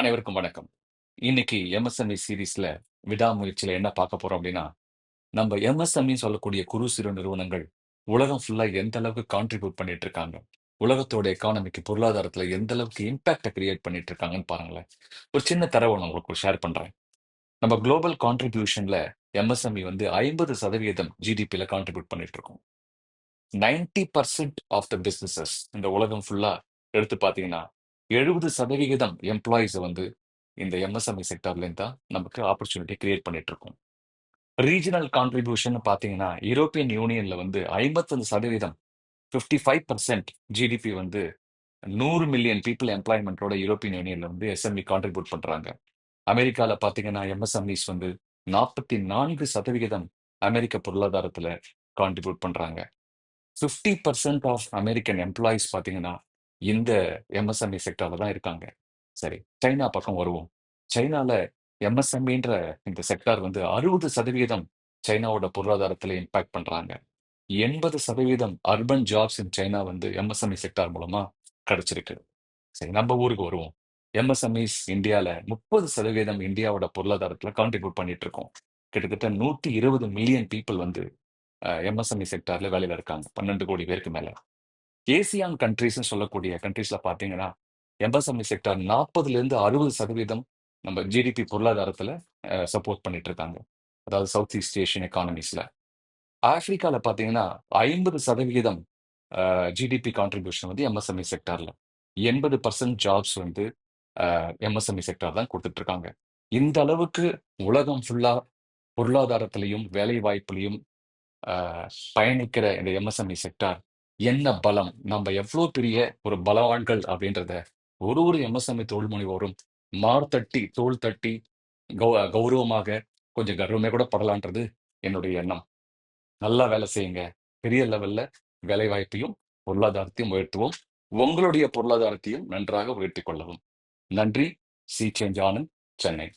அனைவருக்கும் வணக்கம். இன்னைக்கு எம்எஸ்எம்இ சீரீஸ்ல விடாமுயற்சியில என்ன பார்க்க போறோம் அப்படின்னா, நம்ம எம்எஸ்எம்இ சொல்லக்கூடிய குறு சிறு நிறுவனங்கள் உலகம் ஃபுல்லா எந்த அளவுக்கு கான்ட்ரிபியூட் பண்ணிட்டு இருக்காங்க. உலகத்தோட எக்கானமிக்கு பொருளாதாரத்துல எந்த அளவுக்கு இம்பாக்டை கிரியேட் பண்ணிட்டு இருக்காங்கன்னு பாருங்களேன். ஒரு சின்ன தரவை நான் உங்களுக்கு ஷேர் பண்றேன். நம்ம குளோபல் கான்ட்ரிபியூஷன்ல எம்எஸ்எம்இ வந்து ஐம்பது சதவீதம் ஜிடிபியில கான்ட்ரிபியூட் பண்ணிட்டு இருக்கோம். 90% ஆஃப் த பிசினஸஸ் இந்த உலகம் ஃபுல்லா எடுத்து பார்த்தீங்கன்னா, எழுபது சதவிகிதம் எம்ப்ளாயிஸ் வந்து இந்த எம்எஸ்எம்இ செக்டார்ல இருந்து தான் நமக்கு ஆப்பர்ச்சுனிட்டி கிரியேட் பண்ணிட்டு இருக்கோம். ரீஜனல் கான்ட்ரிபியூஷன் பார்த்தீங்கன்னா, யூரோப்பியன் யூனியன்ல வந்து 55% 55% ஜிடிபி வந்து நூறு மில்லியன் பீப்புள் எம்ப்ளாய்மெண்ட்டோட யூரோப்பியன் யூனியன்ல வந்து எஸ்எம்இ கான்ட்ரிபியூட் பண்றாங்க. அமெரிக்கால பார்த்தீங்கன்னா, எம்எஸ்எம்இஸ் வந்து 44% அமெரிக்க பொருளாதாரத்துல கான்ட்ரிபியூட் பண்றாங்க. 50% ஆஃப் அமெரிக்கன் எம்ப்ளாயீஸ் பார்த்தீங்கன்னா, இந்த எம்எஸ்எம்இ செக்டார்ல தான் இருக்காங்க. சரி, சைனா பக்கம் வருவோம். சைனால எம்எஸ்எம்இன்ற இந்த செக்டார் வந்து 60% சைனாவோட பொருளாதாரத்துல இம்பாக்ட் பண்றாங்க. 80% அர்பன் ஜாப்ஸ் இன் சைனா வந்து எம்எஸ்எம்இ செக்டார் மூலமா கிடைச்சிருக்கு. சரி, நம்ம ஊருக்கு வருவோம். எம்எஸ்எம்இஸ் இந்தியால 30% இந்தியாவோட பொருளாதாரத்துல கான்ட்ரிபியூட் பண்ணிட்டு இருக்கோம். கிட்டத்தட்ட 120 மில்லியன் பீப்புள் வந்து எம்எஸ்எம்இ செக்டார்ல வேலையில இருக்காங்க. 12 கோடி பேருக்கு மேல. ஏசியான் கண்ட்ரீஸ்னு சொல்லக்கூடிய கண்ட்ரிஸ்ல பார்த்தீங்கன்னா, எம்எஸ்எம்இ செக்டார் 40ல இருந்து 60% நம்ம ஜிடிபி பொருளாதாரத்தில் சப்போர்ட் பண்ணிட்டு இருக்காங்க. அதாவது சவுத் ஈஸ்ட் ஏஷியன் எக்கானமிஸ்ல. ஆப்பிரிக்கால பார்த்தீங்கன்னா, ஐம்பது சதவிகிதம் ஜிடிபி கான்ட்ரிபியூஷன் வந்து எம்எஸ்எம்இ செக்டார்ல. 80% ஜாப்ஸ் வந்து எம்எஸ்எம்இ செக்டார் தான் கொடுத்துட்டு இருக்காங்க. இந்த அளவுக்கு உலகம் ஃபுல்லா பொருளாதாரத்திலையும் வேலை வாய்ப்புலையும் பயணிக்கிற இந்த எம்எஸ்எம்இ செக்டார் என்ன பலம்? நம்ம எவ்வளோ பெரிய ஒரு பலவான்கள் அப்படின்றத ஒரு ஒரு எம்எஸ்எம்ஐ தொழில் முனைவோரும் மார்த்தட்டி, தோள் தட்டி கௌ கௌரவமாக கொஞ்சம் கர்வமே கூட படலான்றது என்னுடைய எண்ணம். நல்லா வேலை செய்யுங்க. பெரிய லெவல்ல வேலை வாய்ப்பையும், பொருளாதாரத்தையும் உயர்த்துவோம். உங்களுடைய பொருளாதாரத்தையும் நன்றாக உயர்த்திக் கொள்ளவும். நன்றி. சி சேஞ்ச் ஆனந்த், சென்னை.